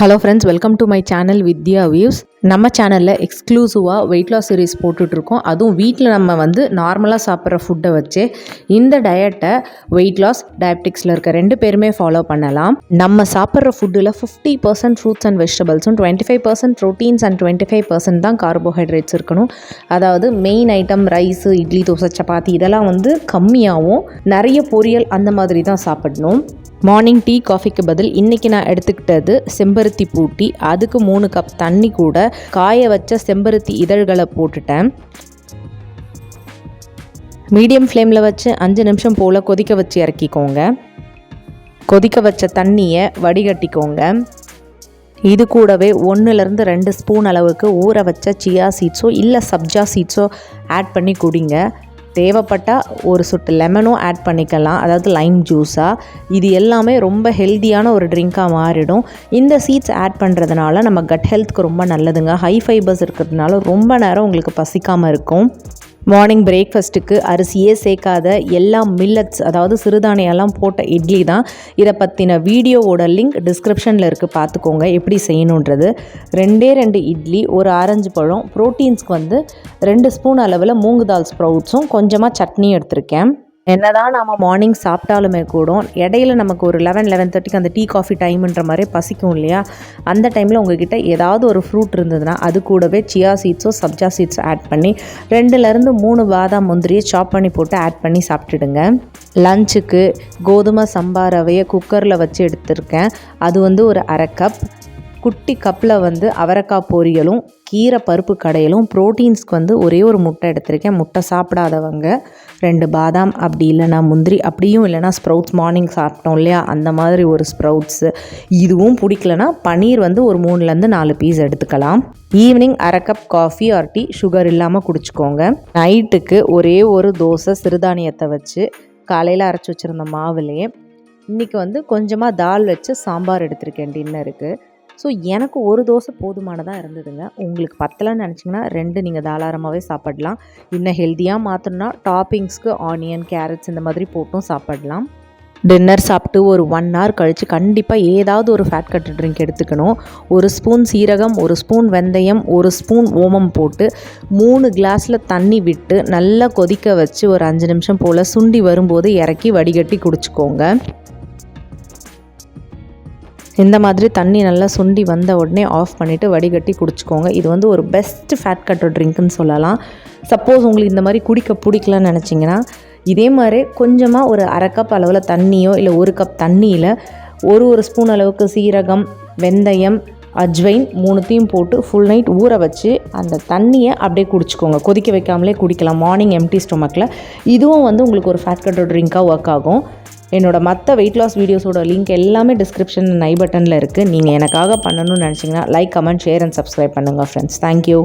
Hello friends, welcome to my channel Vidya Views. நம்ம சேனலில் எக்ஸ்க்ளூசிவாக வெயிட் லாஸ் சீரீஸ் போட்டுட்ருக்கோம் அதுவும் வீட்டில் நம்ம வந்து நார்மலாக சாப்பிட்ற ஃபுட்டை வச்சு இந்த டயட்டை வெயிட் லாஸ் டயபெட்டிக்ஸில் இருக்க ரெண்டு பேருமே ஃபாலோ பண்ணலாம் நம்ம சாப்பிட்ற ஃபுட்டில் fifty percent fruits and வெஜிடபிள்ஸும் twenty five percent proteins and twenty five percent தான் கார்போஹைட்ரேட்ஸ் இருக்கணும் அதாவது main item rice idli dosa chapati இதெல்லாம் வந்து கம்மியாகவும் நிறைய பொரியல் அந்த மாதிரி தான் சாப்பிடணும் மார்னிங் டீ காஃபிக்கு பதில் இன்றைக்கி நான் எடுத்துக்கிட்டது செம்பருத்தி பூட்டி அதுக்கு மூணு கப் தண்ணி கூட காய வச்ச செம்பருத்தி இதழ்களை போட்டுட்டேன் மீடியம் ஃப்ளேமில் வச்சு அஞ்சு நிமிஷம் போல் கொதிக்க வச்சு இறக்கிக்கோங்க கொதிக்க வச்ச தண்ணியை வடிகட்டிக்கோங்க இது கூடவே ஒன்றுலேருந்து ரெண்டு ஸ்பூன் அளவுக்கு ஊற வச்ச சியா சீட்ஸோ இல்லை சப்ஜா சீட்ஸோ ஆட் பண்ணி குடிங்க தேவைப்பட்டால் ஒரு சொட்டு லெமனும் ஆட் பண்ணிக்கலாம் அதாவது லைம் ஜூஸாக இது எல்லாமே ரொம்ப ஹெல்த்தியான ஒரு ட்ரிங்காக மாறிடும் இந்த சீட்ஸ் ஆட் பண்ணுறதுனால நம்ம கட் ஹெல்த்துக்கு ரொம்ப நல்லதுங்க ஹை ஃபைபர்ஸ் இருக்கிறதுனால ரொம்ப நேரம் உங்களுக்கு பசிக்காமல் இருக்கும் மார்னிங் பிரேக்ஃபஸ்ட்டுக்கு அரிசியே சேர்க்காத எல்லா மில்லட்ஸ் அதாவது சிறுதானியெல்லாம் போட்ட இட்லி தான் இதை பற்றின வீடியோவோட லிங்க் டிஸ்கிரிப்ஷனில் இருக்குது பார்த்துக்கோங்க எப்படி செய்யணுன்றது ரெண்டே ரெண்டு இட்லி ஒரு ஆரஞ்சு பழம் ப்ரோட்டீன்ஸ்க்கு வந்து ரெண்டு ஸ்பூன் அளவில் மூங்கு தால் ஸ்ப்ரவுட்ஸும் கொஞ்சமாக சட்னி எடுத்திருக்கேன் என்னதான் நாம் மார்னிங் சாப்பிட்டாலுமே கூட இடையில நமக்கு ஒரு லெவன் லெவன் தேர்ட்டிக்கு அந்த டீ காஃபி டைம்ன்ற மாதிரி பசிக்கும் இல்லையா அந்த டைமில் உங்ககிட்ட ஏதாவது ஒரு ஃப்ரூட் இருந்ததுன்னா அது கூடவே சியா சீட்ஸோ சப்ஜா சீட்ஸோ ஆட் பண்ணி ரெண்டுலேருந்து மூணு பாதாம் முந்திரியை சாப் பண்ணி போட்டு ஆட் பண்ணி சாப்பிட்டுடுங்க லஞ்சுக்கு கோதுமை சம்பாரவையை குக்கரில் வச்சு எடுத்திருக்கேன் அது வந்து ஒரு அரை கப் குட்டி கப்பில் வந்து அவரைக்காய் பொரியலும் கீரை பருப்பு கடையிலும் ப்ரோட்டீன்ஸ்க்கு வந்து ஒரே ஒரு முட்டை எடுத்திருக்கேன் முட்டை சாப்பிடாதவங்க ரெண்டு பாதாம் அப்படி இல்லைனா முந்திரி அப்படியும் இல்லைனா ஸ்ப்ரவுட்ஸ் மார்னிங் சாப்பிட்டோம் இல்லையா அந்த மாதிரி ஒரு ஸ்ப்ரவுட்ஸு இதுவும் பிடிக்கலனா பன்னீர் வந்து ஒரு மூணுலேருந்து நாலு பீஸ் எடுத்துக்கலாம் ஈவினிங் அரை cup coffee or tea sugar இல்லாமல் குடிச்சிக்கோங்க நைட்டுக்கு ஒரே ஒரு தோசை சிறுதானியத்தை வச்சு காலையில் அரைச்சி வச்சுருந்த மாவுலேயே இன்றைக்கி வந்து கொஞ்சமாக தால் வச்சு சாம்பார் எடுத்திருக்கேன் டின்னருக்கு ஸோ எனக்கு ஒரு தோசை போதுமானதாக இருந்ததுங்க உங்களுக்கு பத்தலன்னு நினச்சிங்கன்னா ரெண்டு நீங்கள் தாராளமாகவே சாப்பிடலாம் இன்னும் ஹெல்த்தியாக மாற்றணும்னா டாப்பிங்ஸ்க்கு ஆனியன் கேரட்ஸ் இந்த மாதிரி போட்டும் சாப்பிடலாம் டின்னர் சாப்பிட்டு ஒரு ஒன் ஹவர் கழித்து கண்டிப்பாக ஏதாவது ஒரு ஃபேட் கட்டு ட்ரிங்க் எடுத்துக்கணும் ஒரு ஸ்பூன் சீரகம் ஒரு ஸ்பூன் வெந்தயம் ஒரு ஸ்பூன் ஓமம் போட்டு மூணு கிளாஸில் தண்ணி விட்டு நல்லா கொதிக்க வச்சு ஒரு அஞ்சு நிமிஷம் போல் சுண்டி வரும்போது இறக்கி வடிகட்டி குடிச்சிக்கோங்க இந்த மாதிரி தண்ணி நல்லா சுண்டி வந்த உடனே ஆஃப் பண்ணிவிட்டு வடிகட்டி குடிச்சிக்கோங்க இது வந்து ஒரு பெஸ்ட் ஃபேட் கட்டர் ட்ரிங்க்குன்னு சொல்லலாம் சப்போஸ் உங்களுக்கு இந்த மாதிரி குடிக்க பிடிக்கலன்னு நினச்சிங்கன்னா இதே மாதிரி கொஞ்சமாக ஒரு அரை கப் அளவில் தண்ணியோ இல்லை ஒரு கப் தண்ணியில் ஒரு ஒரு ஸ்பூன் அளவுக்கு சீரகம் வெந்தயம் அஜ்வைன் மூணுத்தையும் போட்டு ஃபுல் நைட் ஊற வச்சு அந்த தண்ணியை அப்படியே குடிச்சிக்கோங்க கொதிக்க வைக்காமலே குடிக்கலாம் மார்னிங் எம்டி ஸ்டொமக்கில் இதுவும் வந்து உங்களுக்கு ஒரு ஃபேட் கட்டர் ட்ரிங்காக ஒர்க் ஆகும் என்னோடய மற்ற வெயிட் லாஸ் வீடியோஸோட லிங்க் எல்லாமே டிஸ்கிரிப்ஷன் நை பட்டனில் இருக்குது நீங்கள் எனக்காக பண்ணணும்னு நினச்சிங்கன்னா like comment share and subscribe பண்ணுங்கள் ஃப்ரெண்ட்ஸ் தேங்க்யூ